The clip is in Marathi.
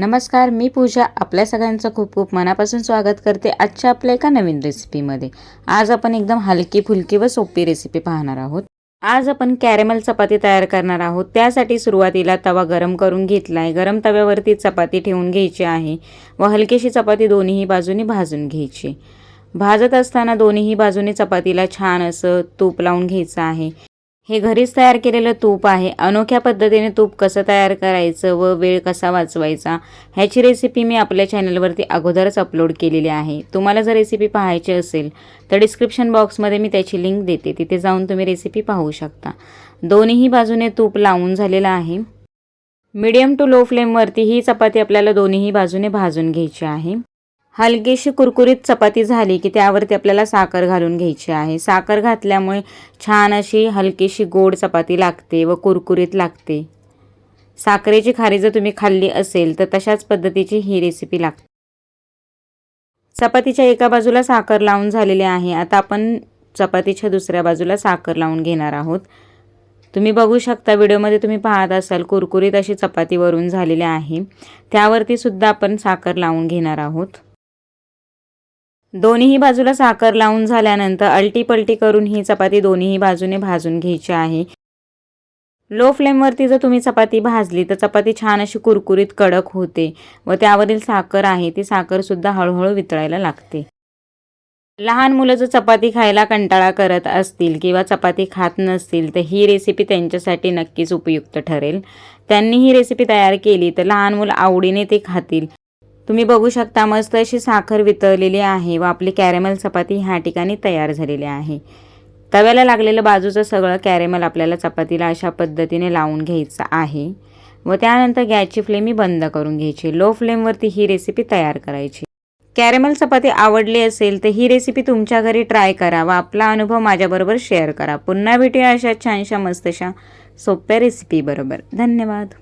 नमस्कार मी पूजा. आपल्या सगळ्यांचं खूप खूप मनापासून स्वागत करते आजच्या आपल्या एका नवीन रेसिपीमध्ये आज आपण एकदम हलकी फुलकी व सोपी रेसिपी पाहणार आहोत. आज आपण कॅरेमल चपाती तयार करणार आहोत. त्यासाठी सुरुवातीला तवा गरम करून घेतला आहे गरम तव्यावरती चपाती ठेवून घ्यायची आहे व हलकीशी चपाती दोन्हीही बाजूनी भाजून घ्यायची. भाजत असताना दोन्हीही बाजूने चपातीला छान असं तूप लावून घ्यायचं आहे. हे घरीच तयार केलेलं तूप आहे. अनोख्या पद्धतीने तूप कसं तयार करायचं व वेळ कसा वाचवायचा ह्याची रेसिपी मी आपल्या चॅनलवरती अगोदरच अपलोड केलेली आहे. तुम्हाला जर रेसिपी पाहायची असेल तर डिस्क्रिप्शन बॉक्समध्ये मी त्याची लिंक देते. तिथे जाऊन तुम्ही रेसिपी पाहू शकता. दोन्हीही बाजूने तूप लावून झालेलं आहे. मीडियम टू लो फ्लेमवरती ही चपाती आपल्याला दोन्हीही बाजूने भाजून घ्यायची आहे. हलकीशी कुरकुरीत चपाती झाली की त्यावरती आपल्याला साखर घालून घ्यायची आहे. साखर घातल्यामुळे छान अशी हलकीशी गोड चपाती लागते व कुरकुरीत लागते. साखरेची खारी जर तुम्ही खाल्ली असेल तर तशाच पद्धतीची ही रेसिपी लागते. चपातीच्या एका बाजूला साखर लावून झालेली आहे. आता आपण चपातीच्या दुसऱ्या बाजूला साखर लावून घेणार आहोत. तुम्ही बघू शकता व्हिडिओमध्ये तुम्ही पाहत असाल कुरकुरीत अशी चपाती वरून झालेली आहे. त्यावरती सुद्धा आपण साखर लावून घेणार आहोत. दोन्हीही बाजूला साखर लावून झाल्यानंतर अलटीपलटी करून ही चपाती दोन्हीही बाजूने भाजून घ्यायची आहे. लो फ्लेमवरती जर तुम्ही चपाती भाजली तर चपाती छान अशी कुरकुरीत कडक होते व त्यावरील साखर आहे ती साखरसुद्धा हळूहळू वितळायला लागते. लहान मुलं जर चपाती खायला कंटाळा करत असतील किंवा चपाती खात नसतील तर ही रेसिपी त्यांच्यासाठी नक्कीच उपयुक्त ठरेल. त्यांनी ही रेसिपी तयार केली तर लहान मुलं आवडीने ते खातील. तुम्ही बघू शकता मस्त अशी साखर वितळलेली आहे व आपली कॅरेमल चपाती ह्या ठिकाणी तयार झालेली आहे. तव्याला लागलेलं बाजूचं सगळं कॅरेमल आपल्याला चपातीला अशा पद्धतीने लावून घ्यायचं आहे. व त्यानंतर गॅसची फ्लेम ही बंद करून घ्यायची. लो फ्लेमवरती ही रेसिपी तयार करायची. कॅरेमल चपाती आवडली असेल तर ही रेसिपी तुमच्या घरी ट्राय करा व आपला अनुभव माझ्याबरोबर शेअर करा. पुन्हा भेटूया अशा छानशा मस्तशा सोप्या रेसिपीबरोबर धन्यवाद.